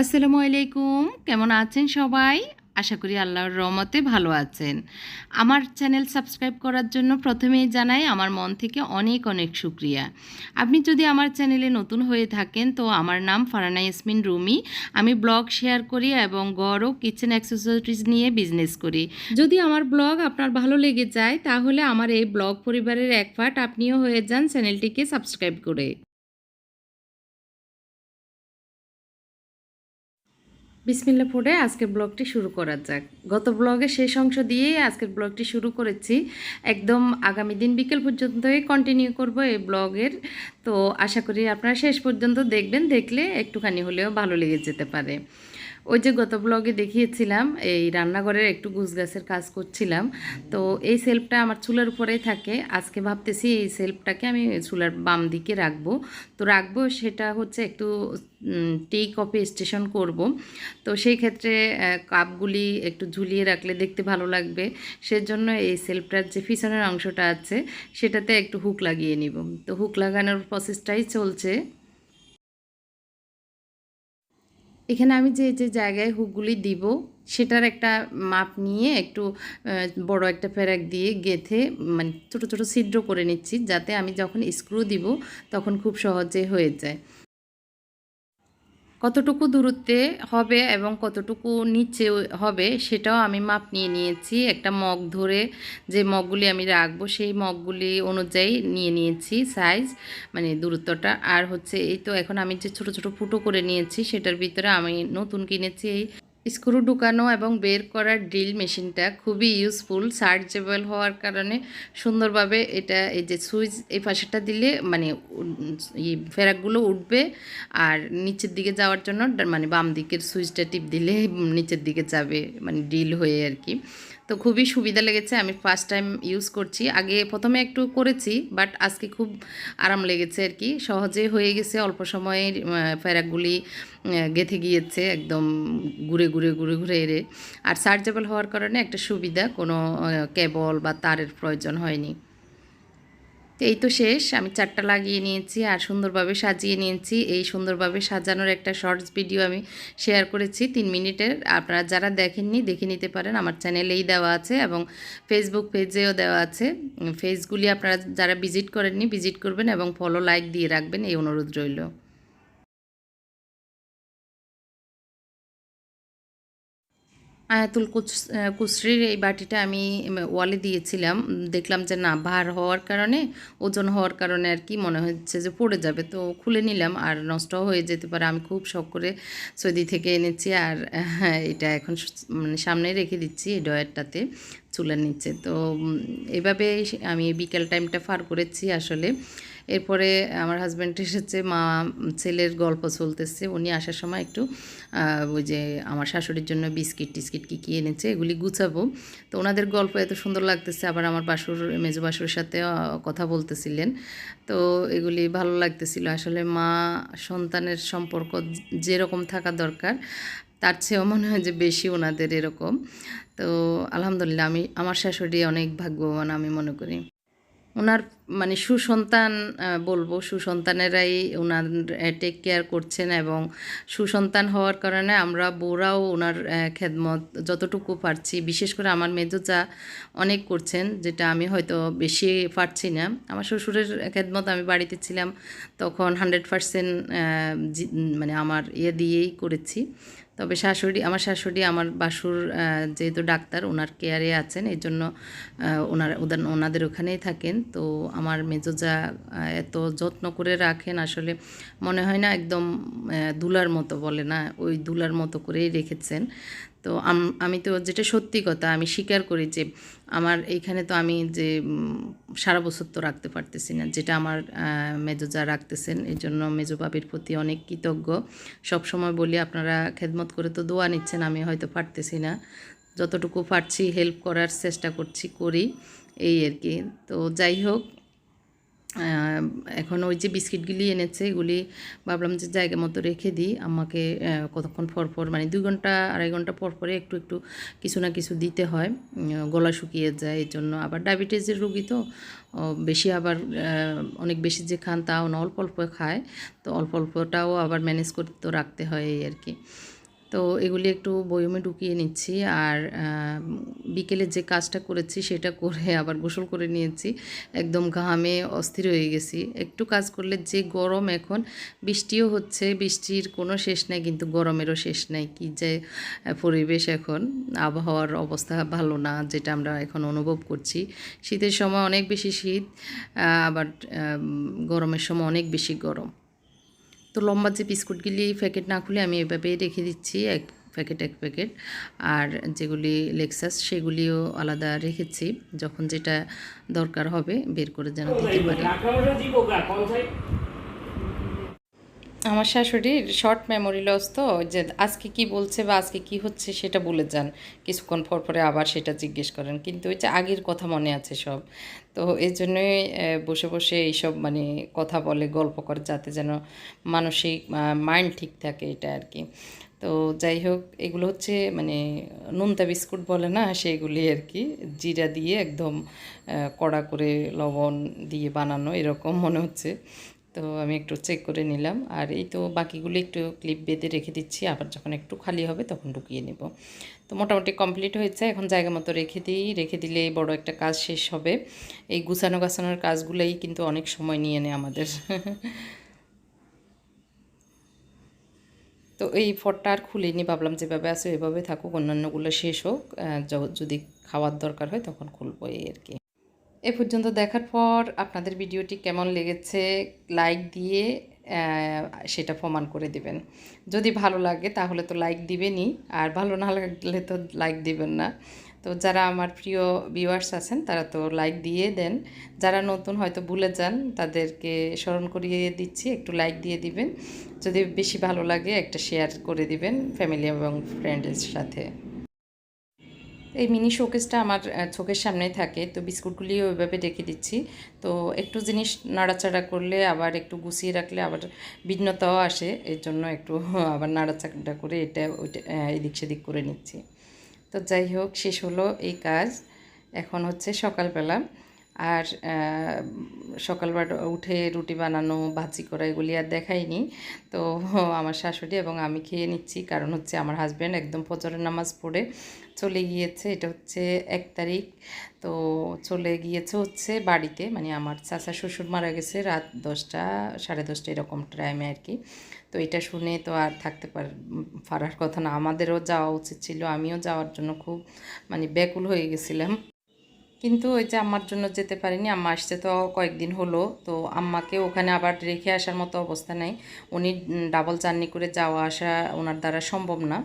আসসালামু আলাইকুম। কেমন আছেন সবাই? আশা করি আল্লাহর রহমতে ভালো আছেন। আমার চ্যানেল সাবস্ক্রাইব করার জন্য প্রথমেই জানাই, আমার মন থেকে অনেক অনেক শুক্রিয়া। আপনি যদি আমার চ্যানেলে নতুন হয়ে থাকেন, তো আমার নাম ফারানা ইয়াসমিন রুমি। আমি ব্লগ শেয়ার করি এবং গড় ও কিচেন অ্যাক্সেসরিজ নিয়ে বিজনেস করি। যদি আমার ব্লগ আপনার ভালো লেগে যায়, তাহলে আমার এই ব্লগ পরিবারের এক পার্ট আপনিও হয়ে যান চ্যানেলটিকে সাবস্ক্রাইব করে। বিসমিল্লা ফুডে আজকের ব্লগটি শুরু করা যাক। গত ব্লগে শেষ অংশ দিয়েই আজকের ব্লগটি শুরু করেছি। একদম আগামী দিন বিকেল পর্যন্তই কন্টিনিউ করব এই ব্লগের। তো আশা করি আপনারা শেষ পর্যন্ত দেখবেন, দেখলে একটুখানি হলেও ভালো লেগে যেতে পারে। ওই যে গত ব্লগে দেখিয়েছিলাম, এই রান্নাঘরের একটু গুছ গাছের কাজ করছিলাম। তো এই সেলফটা আমার চুলার উপরেই থাকে। আজকে ভাবতেছি এই সেলফটাকে আমি চুলার বাম দিকে রাখব। তো রাখব সেটা হচ্ছে একটু টি কপি স্টেশন করব। তো সেই ক্ষেত্রে কাপগুলি একটু ঝুলিয়ে রাখলে দেখতে ভালো লাগবে। সেজন্য এই সেলফটার যে পিছনের অংশটা আছে, সেটাতে একটু হুক লাগিয়ে নিব। তো হুক লাগানোর প্রসেসটাই চলছে। এখানে আমি যে যে জায়গায় হুকগুলি দিব, সেটার একটা মাপ নিয়ে একটু বড় একটা প্যারাক দিয়ে গেথে মানে ছোটো ছোটো ছিদ্র করে নিচ্ছি, যাতে আমি যখন স্ক্রু দিব, তখন খুব সহজে হয়ে যায়। কতটুকু দূরত্বে হবে এবং কতটুকু নিচে হবে সেটাও আমি মাপ নিয়ে নিয়েছি। একটা মগ ধরে যে মগগুলি আমি রাখব সেই মগগুলি অনুযায়ী নিয়ে নিয়েছি সাইজ মানে দূরত্বটা। আর হচ্ছে এই তো এখন আমি যে ছোট ছোট ফুটো করে নিয়েছি সেটার ভিতরে আমি নতুন কিনেছি এই স্ক্রু ঢুকানো এবং বের করার ড্রিল মেশিনটা খুবই ইউজফুল সার্চেবল হওয়ার কারণে সুন্দরভাবে এটা এই যে সুইচ এই পাশেটা দিলে মানে ফেরাকগুলো উঠবে আর নিচের দিকে যাওয়ার জন্য মানে বাম দিকের সুইচটা টিপ দিলে নিচের দিকে যাবে মানে ড্রিল হয়ে আর কি। তো খুবই সুবিধা লেগেছে, আমি ফার্স্ট টাইম ইউজ করছি। আগে প্রথমে একটু করেছি বাট আজকে খুব আরাম লেগেছে আর কি। সহজে হয়ে গেছে, অল্প সময়ের ফেরাকগুলি গেথে গিয়েছে, একদম ঘুরে ঘুরে ঘুরে ঘুরে এরে আর চার্জেবল হওয়ার কারণে একটা সুবিধা, কোনো কেবল বা তারের প্রয়োজন হয়নি। তো এই তো শেষ, আমি চারটা লাগিয়ে নিয়েছি আর সুন্দরভাবে সাজিয়ে নিয়েছি। এই সুন্দরভাবে সাজানোর একটা শর্টস ভিডিও আমি শেয়ার করেছি তিন মিনিটের। আপনারা যারা দেখেননি, দেখে নিতে পারেন। আমার চ্যানেলেই দেওয়া আছে এবং ফেসবুক পেজেও দেওয়া আছে। ফেসগুলি আপনারা যারা ভিজিট করেননি ভিজিট করবেন এবং ফলো লাইক দিয়ে রাখবেন। এই অনুরোধ রইল। আয়াতুল কুচ কুচরির এই বাটিটা আমি ওয়ালে দিয়েছিলাম। দেখলাম যে না ভার হওয়ার কারণে ওজন হওয়ার কারণে আর কি মনে হচ্ছে যে পড়ে যাবে। তো খুলে নিলাম আর নষ্ট হয়ে যেতে পারে। আমি খুব শখ করে সৌদি থেকে এনেছি আর হ্যাঁ, এটা এখন মানে সামনে রেখে দিচ্ছি এই ডয়ারটাতে চুলের নিচে। তো এভাবে আমি বিকেল টাইমটা ফার করেছি আসলে। এরপরে আমার হাজব্যান্ড এসেছে, মা, ছেলের গল্প চলতেছে। উনি আসার সময় একটু ওই যে আমার শাশুড়ির জন্য বিস্কিট টিস্কিট কী কী এনেছে এগুলি গুছাবো। তো ওনাদের গল্প এত সুন্দর লাগতেছে, আবার আমার বাসুর, মেজো বাসুর সাথে কথা বলতেছিলেন। তো এগুলি ভালো লাগতেছিল। আসলে মা, সন্তানের সম্পর্ক যেরকম থাকা দরকার, তার চেয়েও মনে হয় যে বেশি ওনাদের এরকম। তো আলহামদুলিল্লাহ, আমি, আমার শাশুড়ি অনেক ভাগ্যবান আমি মনে করি। ওনার মানে সুসন্তান বলব সুসন্তানেরাই ওনার টেক কেয়ার করছেন এবং সুসন্তান হওয়ার কারণে আমরা বউরাও ওনার খেদমত যতটুকু পারছি। বিশেষ করে আমার মেজো যা অনেক করছেন, যেটা আমি হয়তো বেশি পারছি না। আমার শ্বশুরের খেদমত আমি বাড়িতে ছিলাম, তখন হান্ড্রেড পারসেন্ট মানে আমার ইয়ে দিয়েই করেছি। তবে শাশুড়ি, আমার শাশুড়ি আমার বাসুর যেহেতু ডাক্তার, ওনার কেয়ারে আছেন, এই জন্য ওনার ওনাদের ওখানেই থাকেন। তো আমার মেজোজা এত যত্ন করে রাখেন, আসলে মনে হয় না একদম দুলার মতো বলে না, ওই দুলার মতো করেই রেখেছেন। তো আমি তো যেটা সত্যি কথা, আমি স্বীকার করি যে আমার এইখানে তো আমি যে সারা বছর তো রাখতে পারতেছি না, যেটা আমার মেজোজা রাখতেছেন এই জন্য মেজো বাবির প্রতি অনেক কৃতজ্ঞ। সব সময় বলি, আপনারা খেদমত করে তো দোয়া নিচ্ছেন, আমি হয়তো পারতেছি না। যতটুকু পারছি হেল্প করার চেষ্টা করছি, করি, এই আর কি। তো যাই হোক এখন ওই যে বিস্কিটগুলি এনেছে, এগুলি ভাবলাম যে জায়গা মতো রেখে দিই। আমাকে কতক্ষণ পর পর মানে দুই ঘণ্টা, আড়াই ঘণ্টা পর পরে একটু একটু কিছু না কিছু দিতে হয়। গলা শুকিয়ে যায় এই জন্য। আবার ডায়াবেটিসের রুগী তো বেশি আবার অনেক বেশি যে খান তাও না, অল্প অল্প খায়। তো অল্প অল্পটাও আবার ম্যানেজ করতে তো রাখতে হয় এই আর কি। তো এগুলি একটু বয়মে ঢুকিয়ে নিচ্ছি আর বিকেলে যে কাজটা করেছি সেটা করে আবার গোসল করে নিয়েছি। একদম ঘামে অস্থির হয়ে গেছি। একটু কাজ করলে যে গরম এখন, বৃষ্টিও হচ্ছে, বৃষ্টির কোনো শেষ নাই, কিন্তু গরমেরও শেষ নাই। কি যে পরিবেশ এখন। আবহাওয়ার অবস্থা ভালো না, যেটা আমরা এখন অনুভব করছি। শীতের সময় অনেক বেশি শীত আবার গরমের সময় অনেক বেশি গরম। তো লম্বা যে বিস্কুটগুলি, প্যাকেট না খুলে আমি এভাবেই রেখে দিচ্ছি, এক প্যাকেট এক প্যাকেট। আর যেগুলি লেক্সাস সেগুলিও আলাদা রেখেছি। যখন যেটা দরকার হবে বের করে যেন দিতে পারি আঠারোটা দিব গা কোন সাইড আমার শাশুড়ির শর্ট মেমোরি লস তো, যে আজকে কি বলছে বা আজকে কি হচ্ছে সেটা বলে যান। কিছুক্ষণ পর পরে আবার সেটা জিজ্ঞেস করেন। কিন্তু ওই যে আগের কথা মনে আছে সব। তো এই জন্যই বসে বসে এইসব মানে কথা বলে, গল্প করে যাতে যেন মানসিক মাইন্ড ঠিক থাকে এটা আর কি। তো যাই হোক, এগুলো হচ্ছে মানে নোনতা বিস্কুট বলে না সেইগুলি আর কি। জিরা দিয়ে একদম কড়া করে লবণ দিয়ে বানানো, এরকম মনে হচ্ছে। তো আমি একটু চেক করে নিলাম। আর এই তো বাকিগুলো একটু ক্লিপ বেঁধে রেখে দিচ্ছি। আবার যখন একটু খালি হবে তখন ঢুকিয়ে নেব। তো মোটামুটি কমপ্লিট হয়েছে। এখন জায়গা মতো রেখে দিই। রেখে দিলে বড় একটা কাজ শেষ হবে। এই গুছানো গাছানোর কাজগুলোই কিন্তু অনেক সময় নিয়ে নেয় আমাদের। তো এই ফটটা আর খুলিনি। ভাবলাম যেভাবে আছে ওইভাবে থাকুক। অন্যান্যগুলো শেষ হোক। যদি খাওয়ার দরকার হয় তখন খুলবো এই আর কি। এ পর্যন্ত দেখার পর আপনাদের ভিডিওটি কেমন লেগেছে লাইক দিয়ে সেটা প্রমাণ করে দিবেন। যদি ভালো লাগে তাহলে তো লাইক দিবেনই, আর ভালো না লাগলে তো লাইক দিবেন না। তো যারা আমার প্রিয় ভিউয়ার্স আছেন তারা তো লাইক দিয়ে দেন। যারা নতুন হয়তো ভুলে যান, তাদেরকে স্মরণ করিয়ে দিচ্ছি, একটু লাইক দিয়ে দিবেন। যদি বেশি ভালো লাগে একটা শেয়ার করে দিবেন ফ্যামিলি এবং ফ্রেন্ডের সাথে। এই মিনি শোকেসটা আমার চোখের সামনেই থাকে, তো বিস্কুটগুলিও ওইভাবে ডেকে দিচ্ছি। তো একটু জিনিস নাড়াচাড়া করলে, আবার একটু গুছিয়ে রাখলে আবার ভিন্নতাও আসে, এর জন্য একটু আবার নাড়াচাড়া করে এটা ওইটা এদিক সেদিক করে নিচ্ছি। তো যাই হোক, শেষ হলো এই কাজ। এখন হচ্ছে সকালবেলা। আর আহ, সকালবেলা উঠে রুটি বানানো ভাজি করা এগুলি আর দেখাইনি। তো আমার শাশুড়ি এবং আমি খেয়ে নিচ্ছি। কারণ হচ্ছে আমার হাজব্যান্ড একদম ফজরের নামাজ পড়ে চলে গিয়েছে। এটা হচ্ছে এক তারিখ। তো চলে গিয়েছে হচ্ছে বাড়িতে। মানে আমার চাচা শ্বশুর মারা গেছে রাত দশটা সাড়ে দশটা এরকম টাইমে আর কি। তো এটা শুনে তো আর থাকতে পার পারার কথা না। আমাদেরও যাওয়া উচিত ছিল। আমিও যাওয়ার জন্য খুব মানে ব্যাকুল হয়ে গেছিলাম। কিন্তু ওই যে আম্মার জন্য যেতে পারিনি, আম্মা আসছে তো কয়েকদিন হলো, তো আম্মাকে ওখানে আবার রেখে আসার মতো অবস্থা নেই। উনি ডাবল জার্নি করে যাওয়া আসা ওনার দ্বারা সম্ভব না।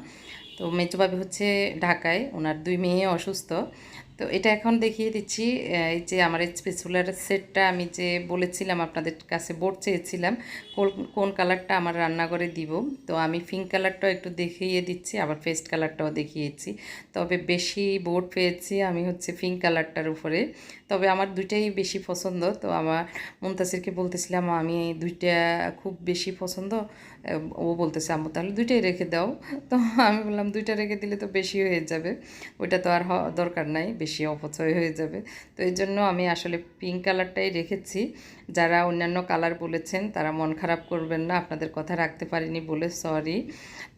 তো মেজবাবি হচ্ছে ঢাকায়, ওনার দুই মেয়ে অসুস্থ। তো এটা এখন দেখিয়ে দিচ্ছি এই যে আমার স্পেসুলার সেটটা আমি যে বলেছিলাম আপনাদের কাছে বোর্ড চেয়েছিলাম কোন- কোন কালারটা আমার রান্নাঘরে দিব। তো আমি পিঙ্ক কালারটাও একটু দেখিয়ে দিচ্ছি, আবার ফেস্ট কালারটাও দেখিয়েছি। তবে বেশি বোর্ড পেয়েছি আমি হচ্ছে পিঙ্ক কালারটার উপরে। তবে আমার দুইটাই বেশি পছন্দ। তো আমার মুমতাসিরকে বলতেছিলাম, আমি দুইটা খুব বেশি পছন্দ। ও বলতেছে, আম্মু, তাহলে দুইটাই রেখে দাও। তো আমি বললাম, দুইটা রেখে দিলে তো বেশি হয়ে যাবে। ওইটা তো আর দরকার নাই, বেশি অপচয় হয়ে যাবে। তো এই জন্য আমি আসলে পিঙ্ক কালারটাই রেখেছি। যারা অন্যান্য কালার বলেছেন, তারা মন খারাপ করবেন না, আপনাদের কথা রাখতে পারিনি বলে, সরি।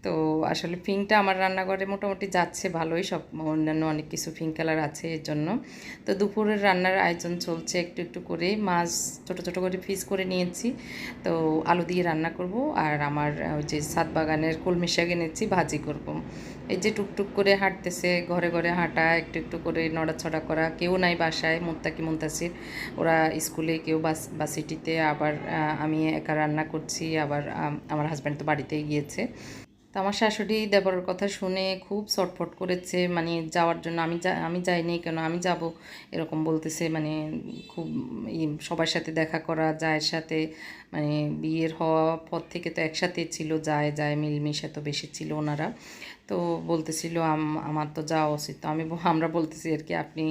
তো আসলে পিঙ্কটা আমার রান্নাঘরে মোটামুটি যাচ্ছে ভালোই, সব অন্যান্য অনেক কিছু পিঙ্ক কালার আছে এর জন্য। তো দুপুরের রান্নার আয়োজন চলছে একটু একটু করে। মাছ ছোট ছোট করে পিস করে নিয়েছি। তো আলু দিয়ে রান্না করব আর আমার ওই যে সাত বাগানের কলমি শাক এনেছি, ভাজি করব। এই যে টুকটুক করে হাঁটতেছে, ঘরে ঘরে হাঁটা, একটু একটু করে নড়াছড়া করা, কেউ নাই বাসায়, মুত্তাকি মুন্তাসির। ওরা স্কুলে, কেউ বাস বাসিটিতে আবার আমি একা রান্না করছি, আবার আমার হাজব্যান্ড তো বাড়িতেই গিয়েছে। তো আমার শাশুড়ি দেবরের কথা শুনে খুব চটফট করেছে মানে যাওয়ার জন্য আমি আমি যাইনি কেন, আমি যাব, এরকম বলতেছে মানে খুব সবার সাথে দেখা করা, জায়ের সাথে মানে বিয়ের হওয়া পর থেকে তো একসাথে ছিল, যায় যায়, মিলমিশে তো বেশি ছিল ওনারা। তো বলতেছিল আমার তো যাওয়া উচিত। তো আমি আমরা বলতেছি আর কি, আপনি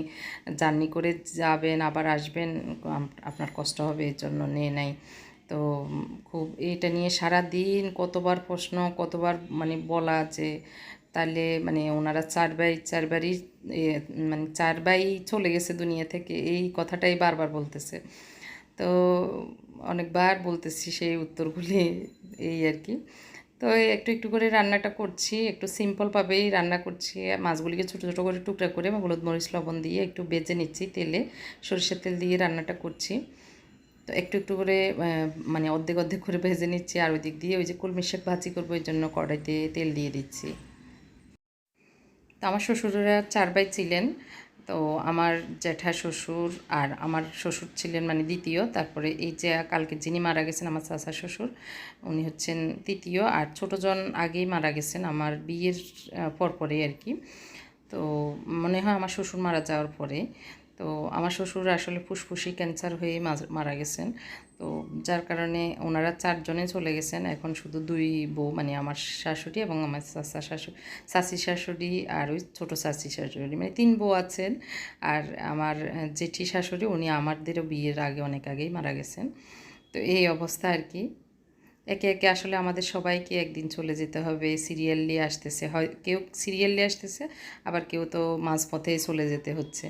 জার্নি করে যাবেন, আবার আসবেন আপনার কষ্ট হবে, এর জন্য নিয়ে নাই। তো খুব এটা নিয়ে সারা দিন কতবার প্রশ্ন, কতবার মানে বলা যে তাহলে মানে ওনারা চারবার চারবারই মানে চারবাই চলে গেছে দুনিয়া থেকে, এই কথাটাই বারবার বলতেছে। তো অনেকবার বলতেছি সেই উত্তরগুলি, এই আর কি। তো একটু একটু করে রান্নাটা করছি, একটু সিম্পলভাবেই রান্না করছি। মাছগুলিকে ছোটো ছোটো করে টুকরা করে হলুদ মরিচ, লবণ দিয়ে একটু বেজে নিচ্ছি তেলে, সরষের তেল দিয়ে রান্নাটা করছি। তো একটু একটু করে মানে অর্ধেক অর্ধেক করে ভেজে নিচ্ছি আর ওই দিক দিয়ে ওই যে কলমি শাক ভাজি করব ওই জন্য কড়াইতে তেল দিয়ে দিচ্ছি। তো আমার শ্বশুরেরা চার ভাই ছিলেন তো আমার জ্যাঠা শ্বশুর আর আমার শ্বশুর ছিলেন মানে দ্বিতীয় তারপরে এই যে কালকে যিনি মারা গেছেন আমার চাচা শ্বশুর উনি হচ্ছেন তৃতীয় আর ছোটোজন আগেই মারা গেছেন আমার বিয়ের আহ, পরপরেই আর কি। তো মনে হয় আমার শ্বশুর মারা যাওয়ার পরে। তো আমার শ্বশুর আসলে ফুসফুসি ক্যান্সার হয়ে মারা গেছেন। তো যার কারণে ওনারা চারজনে চলে গেছেন। এখন শুধু দুই বউ মানে আমার শাশুড়ি এবং আমার চাচা শাশুড়ি চাচি শাশুড়ি আর ওই ছোটো চাচি শাশুড়ি মানে তিন বউ আছেন। আর আমার জেঠি শাশুড়ি, উনি আমাদেরও বিয়ের আগে, অনেক আগেই মারা গেছেন। তো এই অবস্থা আর কি। একে একে আসলে আমাদের সবাইকে একদিন চলে যেতে হবে। সিরিয়ালি আসতেছে। হয় কেউ সিরিয়ালি আসতেছে, আবার কেউ তো মাঝপথে চলে যেতে হচ্ছে।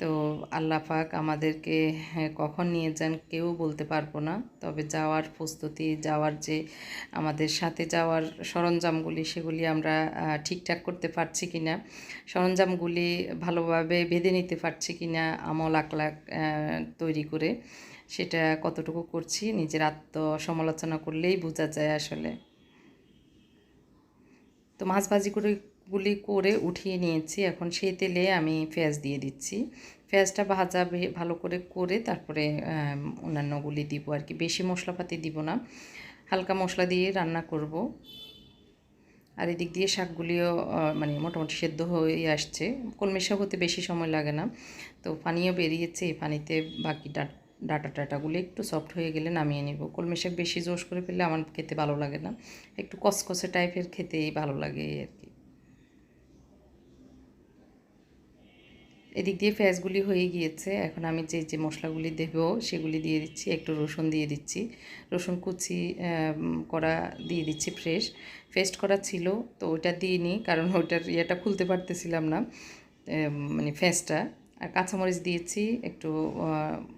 তো আল্লাহ পাক আমাদেরকে হ্যাঁ, কখন নিয়ে যান কেউ বলতে পারব না। তবে যাওয়ার প্রস্তুতি যাওয়ার যে আমাদের সাথে যাওয়ার সরঞ্জামগুলি সেগুলি আমরা ঠিকঠাক করতে পারছি কি না সরঞ্জামগুলি ভালোভাবে বেঁধে নিতে পারছি কি না আমল আকলাক তৈরি করে সেটা কতটুকু করছি নিজের আত্মসমালোচনা করলেই বোঝা যায় আসলে। তো মাছ ভাজি করে গুলি করে উঠিয়ে নিয়েছি। এখন সেই তেলে আমি পেঁয়াজ দিয়ে দিচ্ছি। পেঁয়াজটা ভাজা ভালো করে করে তারপরে অন্যান্যগুলি দিব আর কি। বেশি মশলাপাতি দিব না। হালকা মশলা দিয়ে রান্না করব। আর এদিক দিয়ে শাকগুলিও মানে মোটামুটি সেদ্ধ হয়ে আসছে। কলমি শাক হতে বেশি সময় লাগে না। তো পানিও বেরিয়েছে। এই পানিতে বাকি ডাটা টাটাগুলো একটু সফট হয়ে গেলে নামিয়ে নিব। কলমি শাক বেশি জোশ করে ফেললে আমার খেতে ভালো লাগে না। একটু কসকসে টাইপের খেতেই ভালো লাগে আর কি। এদিক দিয়ে পেঁয়াজগুলি হয়ে গিয়েছে। এখন আমি যে যে মশলাগুলি দেব, সেগুলি দিয়ে দিচ্ছি, একটু রসুন দিয়ে দিচ্ছি। রসুন কুচি করা দিয়ে দিচ্ছি ফ্রেশ ফেস্ট করা ছিল, তো ওটা দিইনি কারণ ওটার ইয়েটা খুলতে পারতেছিলাম না মানে ফেসটা আর কাঁচামরিচ দিয়েছি, একটু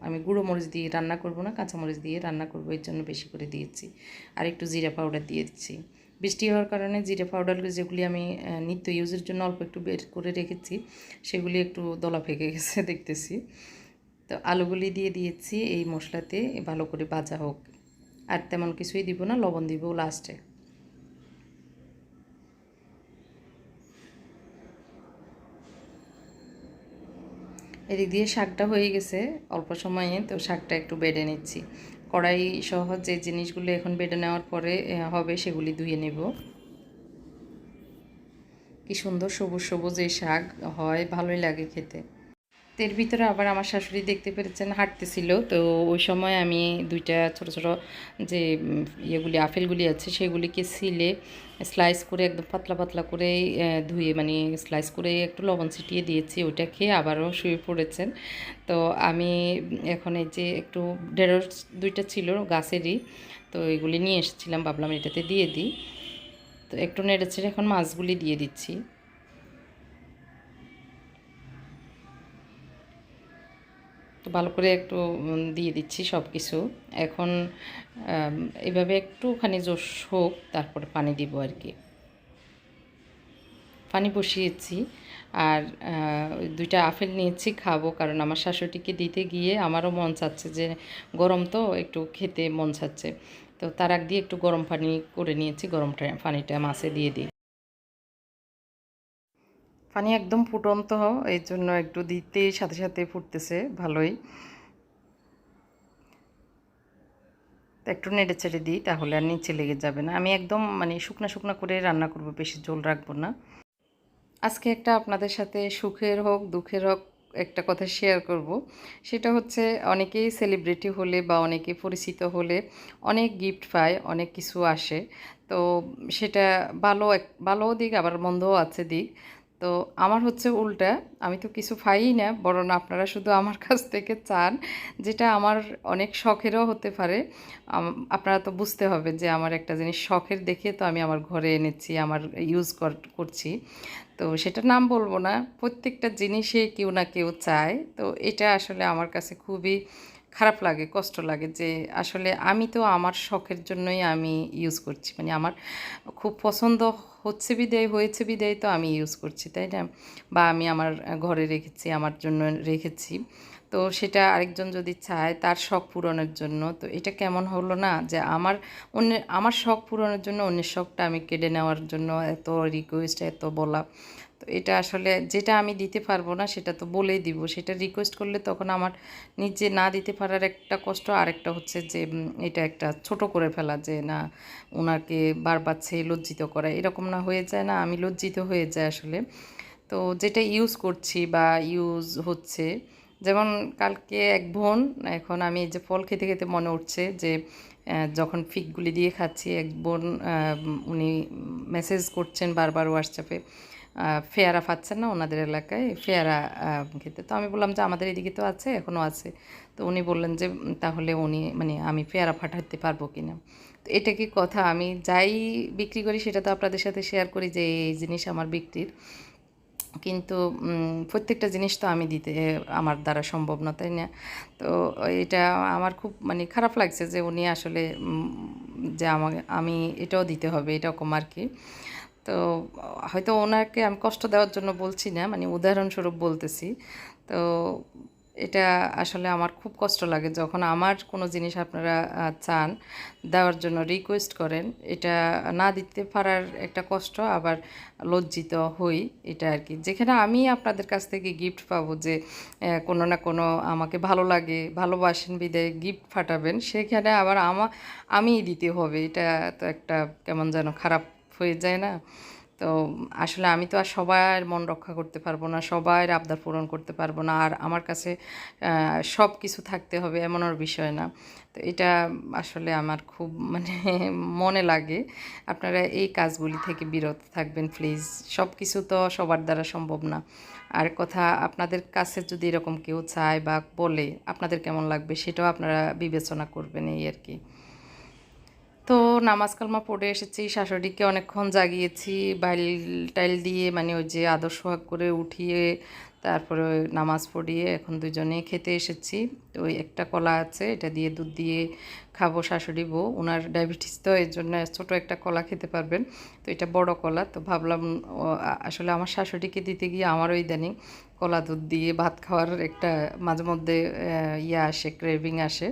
আমি গুঁড়ো মরিচ দিয়ে রান্না করব না, কাঁচামরিচ দিয়ে রান্না করব, এর জন্য বেশি করে দিয়েছি। আর একটু জিরা পাউডার দিয়ে দিচ্ছি। বৃষ্টি হওয়ার কারণে জিরা পাউডার যেগুলি আমি নিত্য ইউজের জন্য অল্প একটু বের করে রেখেছি, সেগুলি একটু দলা ফেকে গেছে দেখতেছি। তো আলুগুলি দিয়ে দিয়েছি এই মশলাতে, ভালো করে ভাজা হোক। আর তেমন কিছুই দিব না, লবণ দিব লাস্টে এদিক দিয়ে শাকটা হয়ে গেছে, অল্প সময়ে তো শাকটা একটু বেডে নিচ্ছি। কড়াই সহ যে জিনিসগুলো এখন বেটে নেওয়ার পরে হবে সেগুলি ধুয়ে নেব। কি সুন্দর সবুজ সবুজ এই শাক হয়, ভালোই লাগে খেতে। এর ভিতরে আবার আমার শাশুড়ি দেখতে পেরেছেন, হাঁটতেছিল। তো ওই সময় আমি দুইটা ছোট ছোট যে ইয়েগুলি, আপেলগুলি আছে, সেগুলিকে সিলে স্লাইস করে একদম পাতলা পাতলা করে ধুয়ে মানে স্লাইস করে একটু লবণ ছিটিয়ে দিয়েছি, ওইটা খেয়ে আবারও শুয়ে পড়েছেন। তো আমি এখন এই যে একটু ঢেঁড়স দুইটা ছিল গাছেরই, তো এগুলি নিয়ে এসেছিলাম, ভাবলাম এটাতে দিয়ে দিই। তো একটু নেড়েছে এখন মাছগুলি দিয়ে দিচ্ছি। তো ভালো করে একটু দিয়ে দিচ্ছি সব কিছু এখন এভাবে একটুখানি জোশ হোক, তারপরে পানি দিব আর কি। পানি বসিয়েছি। আর দুইটা আপেল নিয়েছি, খাব। কারণ আমার শাশুড়িকে দিতে গিয়ে আমারও মন চাচ্ছে যে, গরম তো, একটু খেতে মন চাচ্ছে। তো তার আগ দিয়ে একটু গরম পানি করে নিয়েছি। গরম পানিটা মাছে দিয়ে দিই। পানি একদম ফুটন্ত, এই জন্য একটু দিতেই সাথে সাথে ফুটতেছে, ভালোই। একটু নেড়ে চেড়ে দিই, তাহলে আর নিচে লেগে যাবে না। আমি একদম মানে শুকনা শুকনা করে রান্না করব, বেশি ঝোল রাখব না। আজকে একটা আপনাদের সাথে সুখের হোক, দুঃখের হোক একটা কথা শেয়ার করব। সেটা হচ্ছে, অনেকেই সেলিব্রিটি হলে বা অনেকে পরিচিত হলে অনেক গিফট পায়, অনেক কিছু আসে। তো সেটা ভালো এক ভালোও দিক, আবার মন্দও আছে দিক। তো আমার হচ্ছে উল্টা, আমি তো কিছু পাইই না, বরং আপনারা শুধু আমার কাছ থেকে চান, যেটা আমার অনেক শখেরও হতে পারে। আপনারা তো বুঝতে হবে যে আমার একটা জিনিস শখের দেখে তো আমি আমার ঘরে এনেছি, আমার ইউজ করছি। তো সেটা নাম বলব না, প্রত্যেকটা জিনিসে কেউ না কেউ চায়। তো এটা আসলে আমার কাছে খুবই খারাপ লাগে, কষ্ট লাগে যে আসলে আমি তো আমার শখের জন্যই আমি ইউজ করছি। মানে আমার খুব পছন্দ হচ্ছে বিদায়, হয়েছে বিদায় তো আমি ইউজ করছি, তাই না? বা আমি আমার ঘরে রেখেছি, আমার জন্য রেখেছি। তো সেটা আরেকজন যদি চায় তার শখ পূরণের জন্য, তো এটা কেমন হলো না? যে আমার অন্যের আমার শখ পূরণের জন্য অন্যের শখটা আমি কেড়ে নেওয়ার জন্য এত রিকোয়েস্ট এত বলা। তো এটা আসলে যেটা আমি দিতে পারব না, সেটা তো বলেই দিব। সেটা রিকোয়েস্ট করলে তখন আমার নিজে না দিতে পারার একটা কষ্ট, আরেকটা হচ্ছে যে এটা একটা ছোট করে ফেলা যে, না ওনাকে বারবার চেয়ে লজ্জিত করা। এরকম না হয়ে যায় না, আমি লজ্জিত হয়ে যায় আসলে। তো যেটা ইউজ করছি বা ইউজ হচ্ছে, যেমন কালকে এক বোন, এখন আমি যে ফল খেতে খেতে মনে উঠছে যে যখন ফিকগুলি দিয়ে খাচ্ছি, এক বোন উনি মেসেজ করছেন বারবার হোয়াটসঅ্যাপে পেয়ারা পাচ্ছেন না ওনাদের এলাকায়, ফেয়ারা খেতে। তো আমি বললাম যে আমাদের এদিকে তো আছে এখনও আছে। তো উনি বললেন যে তাহলে উনি মানে আমি পেয়ারা পাঠাতে পারব কি না তো এটা কি কথা? আমি যাই বিক্রি করি সেটা তো আপনাদের সাথে শেয়ার করি যে এই জিনিস আমার বিক্রির। কিন্তু প্রত্যেকটা জিনিস তো আমি দিতে আমার দ্বারা সম্ভব না, তাই না? তো এটা আমার খুব মানে খারাপ লাগছে যে উনি আসলে যে আমাকে, আমি এটাও দিতে হবে, এরকম আর কি। তো, হয়তো ওনাকে আমি কষ্ট দেওয়ার জন্য বলছি না মানে উদাহরণস্বরূপ বলতেছি। তো এটা আসলে আমার খুব কষ্ট লাগে, যখন আমার কোনো জিনিস আপনারা চান, দেওয়ার জন্য রিকোয়েস্ট করেন, এটা না দিতে পারার একটা কষ্ট, আবার লজ্জিত হই এটা আর কি যেখানে আমি আপনাদের কাছ থেকে গিফট পাবো যে কোনো না কোনো আমাকে ভালো লাগে, ভালোবাসেন, বিদায় গিফট ফাটাবেন, সেখানে আবার আমা, আমিই দিতে হবে, এটা তো একটা কেমন যেন খারাপ হয়ে যায় না। তো আসলে আমি তো আর সবার মন রক্ষা করতে পারব না, সবার আবদার পূরণ করতে পারব না আর আমার কাছে সব কিছু থাকতে হবে এমনও বিষয় না। তো এটা আসলে আমার খুব মানে মনে লাগে। আপনারা এই কাজগুলি থেকে বিরত থাকবেন প্লিজ সব কিছু তো সবার দ্বারা সম্ভব না। আর কথা আপনাদের কাছে যদি এরকম কেউ চায় বা বলে আপনাদের কেমন লাগবে সেটাও আপনারা বিবেচনা করবেন এই আর কি। তো নামাজ কালমা পড়ে এসেছি, শাশুড়িকে অনেকক্ষণ জাগিয়েছি, বাইল টাইল দিয়ে মানে ওই যে আদর্শ সোহাগ করে উঠিয়ে তারপরে নামাজ পড়িয়ে এখন দুজনে খেতে এসেছি। তো ওই একটা কলা আছে, এটা দিয়ে দুধ দিয়ে খাব শাশুড়ি বউ। ওনার ডায়াবেটিস তো এর জন্য ছোটো একটা কলা খেতে পারবেন। তো এটা বড় কলা, তো ভাবলাম আসলে আমার শাশুড়িকে দিতে গিয়ে আমারও ইদানিং কলা দুধ দিয়ে ভাত খাওয়ার একটা মাঝে মধ্যে ইয়ে আসে, ক্রেভিং আসে।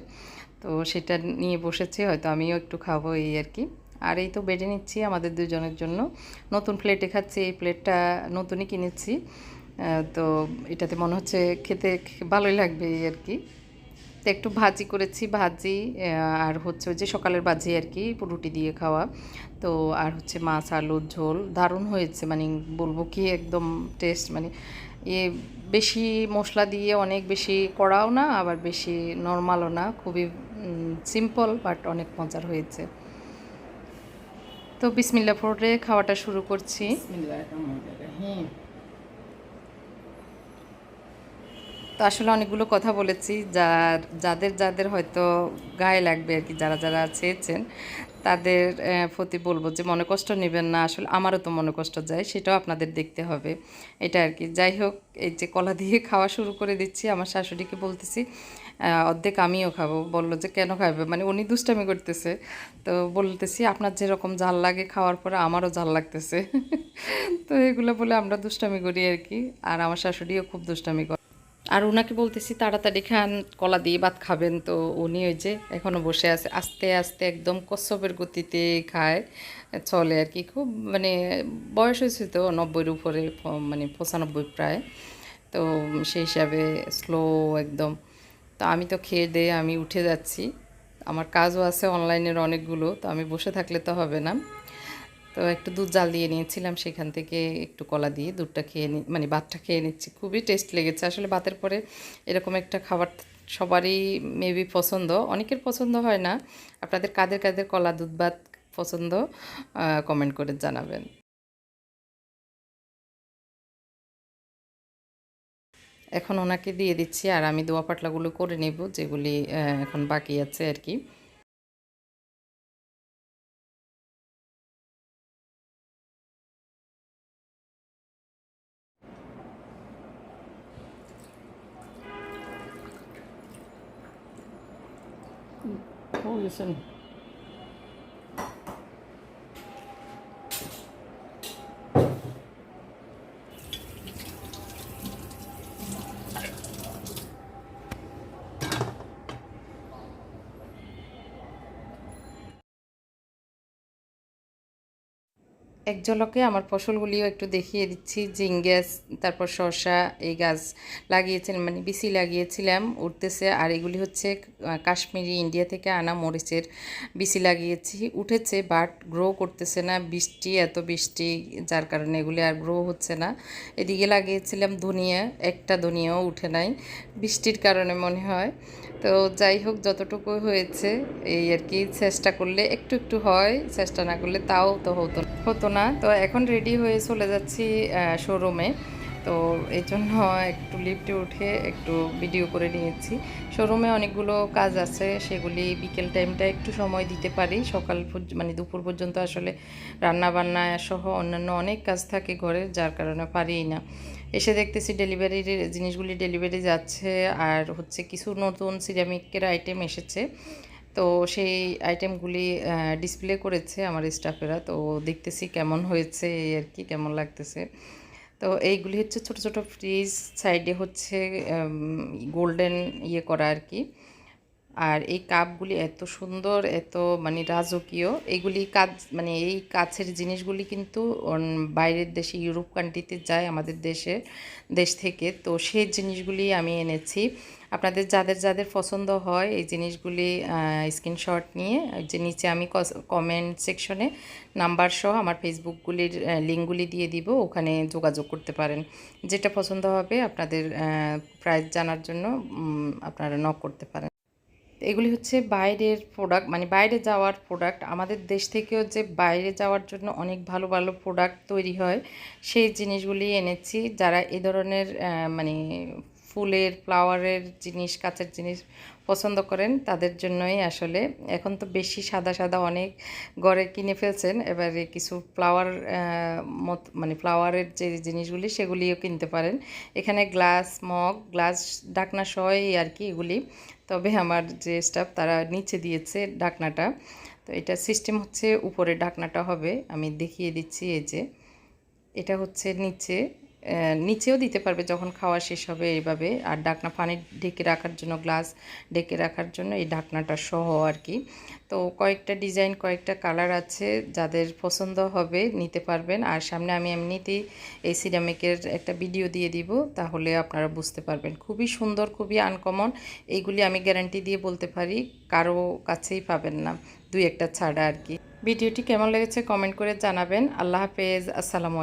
তো সেটা নিয়ে বসেছি, হয়তো আমিও একটু খাব এই আর কি। আর এই তো বেড়ে নিচ্ছি আমাদের দুজনের জন্য। নতুন প্লেটে খাচ্ছি, এই প্লেটটা নতুনই কিনেছি। তো এটাতে মনে হচ্ছে খেতে ভালোই লাগবে এই আর কি। তো একটু ভাজি করেছি, ভাজি আর হচ্ছে যে সকালের ভাজি আর কি, রুটি দিয়ে খাওয়া। তো আর হচ্ছে মাছ আলুর ঝোল, দারুণ হয়েছে। মানে বলব কি একদম টেস্ট মানে এ বেশি মশলা দিয়ে অনেক বেশি কড়াও না, আবার বেশি নর্মালও না, খুবই সিম্পল বাট অনেক মজার হয়েছে। তো বিসমিল্লা পরে খাওয়াটা শুরু করছি। হ্যাঁ। তো আসলে অনেকগুলো কথা বলেছি যার যাদের যাদের হয়তো গায়ে লাগবে আর কি যারা যারা চেয়েছেন তাদের প্রতি বলব যে মনে কষ্ট নেবেন না আসলে আমারও তো মনে কষ্ট যায় সেটাও আপনাদের দেখতে হবে। এটা আর কি যাই হোক এই যে কলা দিয়ে খাওয়া শুরু করে দিচ্ছি আমার শাশুড়িকে বলতেছি অর্ধেক আমিও খাব। বলল যে, কেন খাবে মানে উনি দুষ্টামি করতেছে। তো বলতেছি, আপনার যেরকম জাল লাগে খাওয়ার পরে আমারও জাল লাগতেছে। তো এগুলো বলে আমরা দুষ্টামি করি আর কি। আর আমার শাশুড়িও খুব দুষ্টামি করে। আর ওনাকে বলতেছি, তাড়াতাড়ি খান, কলা দিয়ে ভাত খাবেন। তো উনি ওই যে এখনও বসে আছে, আস্তে আস্তে একদম কচ্ছপের গতিতে খায়, চলে আর কি। খুব মানে বয়স হয়েছে তো, নব্বইয়ের উপরে মানে পঁচানব্বই প্রায়। তো সেই হিসাবে স্লো একদম। তো আমি তো খেয়ে দিয়ে আমি উঠে যাচ্ছি। আমার কাজও আছে অনলাইনের অনেকগুলো, তো আমি বসে থাকলে তো হবে না। তো একটু দুধ জাল দিয়ে নিয়েছিলাম, সেখান থেকে একটু কলা দিয়ে দুধটা খেয়ে নি মানে ভাতটা খেয়ে নিচ্ছি। খুবই টেস্ট লেগেছে। আসলে ভাতের পরে এরকম একটা খাবার সবারই মেবি পছন্দ। অনেকের পছন্দ হয় না। আপনাদের কাদের কাদের কলা, দুধ, ভাত পছন্দ কমেন্ট করে জানাবেন। এখন ওনাকে দিয়ে দিচ্ছি আর আমি দোয়া পাটলাগুলো করে নেব, যেগুলি এখন বাকি আছে আর কি। Hvor er এক ঝলকে আমার ফসলগুলিও একটু দেখিয়ে দিচ্ছি। জিঙ্গাস তারপর শসা, এই গাছ লাগিয়েছিলাম মানে বিসি লাগিয়েছিলাম, উঠতেছে। আর এগুলি হচ্ছে কাশ্মীরি ইন্ডিয়া থেকে আনা মরিচের বিসি লাগিয়েছি। উঠেছে, বাট গ্রো করতেছে না। বৃষ্টি, এত বৃষ্টি, যার কারণে এগুলি আর গ্রো হচ্ছে না। এদিকে লাগিয়েছিলাম ধনিয়া, একটা ধনিয়াও উঠে নাই, বৃষ্টির কারণে মনে হয়। তো যাই হোক, যতটুকু হয়েছে, এই আর কি, চেষ্টা করলে, একটু একটু হয়, চেষ্টা না করলে তাও তো হতো হতো না। তো এখন রেডি হয়ে চলে যাচ্ছি শোরুমে তো এই জন্য একটু লিফটে উঠে একটু ভিডিও করে নিয়েছি। শোরুমে অনেকগুলো কাজ আছে, সেগুলি বিকেল টাইমটা একটু সময় দিতে পারি। সকাল মানে দুপুর পর্যন্ত আসলে রান্না বান্না সহ অন্যান্য অনেক কাজ থাকে ঘরে, যার কারণে পারিই না। এসে দেখতেছি ডেলিভারির জিনিসগুলি ডেলিভারি যাচ্ছে, আর হচ্ছে কিছু নতুন সিরামিকের আইটেম এসেছে। তো সেই আইটেমগুলি ডিসপ্লে করেছে আমার স্টাফেরা তো দেখতেছি কেমন হয়েছে আর কি, কেমন লাগতেছে। তো এইগুলি হচ্ছে ছোট ছোট ফ্রিজ সাইডে হচ্ছে গোল্ডেন ইয়ে করা আর কি। আর এই কাপগুলি এত সুন্দর, এত মানে রাজকীয়। এগুলি কাজ মানে এই কাছের জিনিসগুলি কিন্তু বাইরের দেশে, ইউরোপ কান্ট্রিতে যায় আমাদের দেশে, দেশ থেকে। তো সেই জিনিসগুলি আমি এনেছি। আপনাদের যাদের যাদের পছন্দ হয় এই জিনিসগুলি স্ক্রিনশট নিয়ে যে নিচে আমি কমেন্ট সেকশনে নাম্বার সহ আমার ফেসবুকগুলির লিঙ্কগুলি দিয়ে দিব, ওখানে যোগাযোগ করতে পারেন। যেটা পছন্দ হবে আপনাদের প্রাইস জানার জন্য আপনারা নক করতে পারেন। এগুলি হচ্ছে বাইরের প্রোডাক্ট মানে বাইরে যাওয়ার প্রোডাক্ট আমাদের দেশ থেকেও যে বাইরে যাওয়ার জন্য অনেক ভালো ভালো প্রোডাক্ট তৈরি হয়, সেই জিনিসগুলি এনেছি। যারা এ ধরনের মানে ফুলের ফ্লাওয়ারের জিনিস, কাঁচের জিনিস পছন্দ করেন, তাদের জন্যই আসলে। এখন তো বেশি সাদা সাদা অনেক ঘরে কিনে ফেলছেন, এবারে কিছু ফ্লাওয়ার মত মানে ফ্লাওয়ারের যে জিনিসগুলি, সেগুলিও কিনতে পারেন। এখানে গ্লাস মগ গ্লাস ডাকনা সহই আর কি এগুলি। তবে আমার যে স্টাফ তারা নিচে দিয়েছে ডাকনাটা তো এটা সিস্টেম হচ্ছে উপরে ঢাকনাটা হবে, আমি দেখিয়ে দিচ্ছি এই যে। এটা হচ্ছে নিচে নিচেও দিতে পারবে যখন খাওয়া শেষ হবে এইভাবে। আর ঢাকনা পানি ঢেকে রাখার জন্য, গ্লাস ঢেকে রাখার জন্য এই ঢাকনাটা সহ আর কি। তো কয়েকটা ডিজাইন, কয়েকটা কালার আছে যাদের পছন্দ হবে নিতে পারবেন। আর সামনে আমি এমনিতেই এই সিরামিকের একটা ভিডিও দিয়ে দিব, তাহলে আপনারা বুঝতে পারবেন। খুবই সুন্দর, খুবই আনকমন, এইগুলি আমি গ্যারান্টি দিয়ে বলতে পারি, কারও কাছেই পাবেন না, দুই একটা ছাড়া আর কি। ভিডিওটি কেমন লেগেছে কমেন্ট করে জানাবেন। আল্লাহ হাফেজ, আসসালামু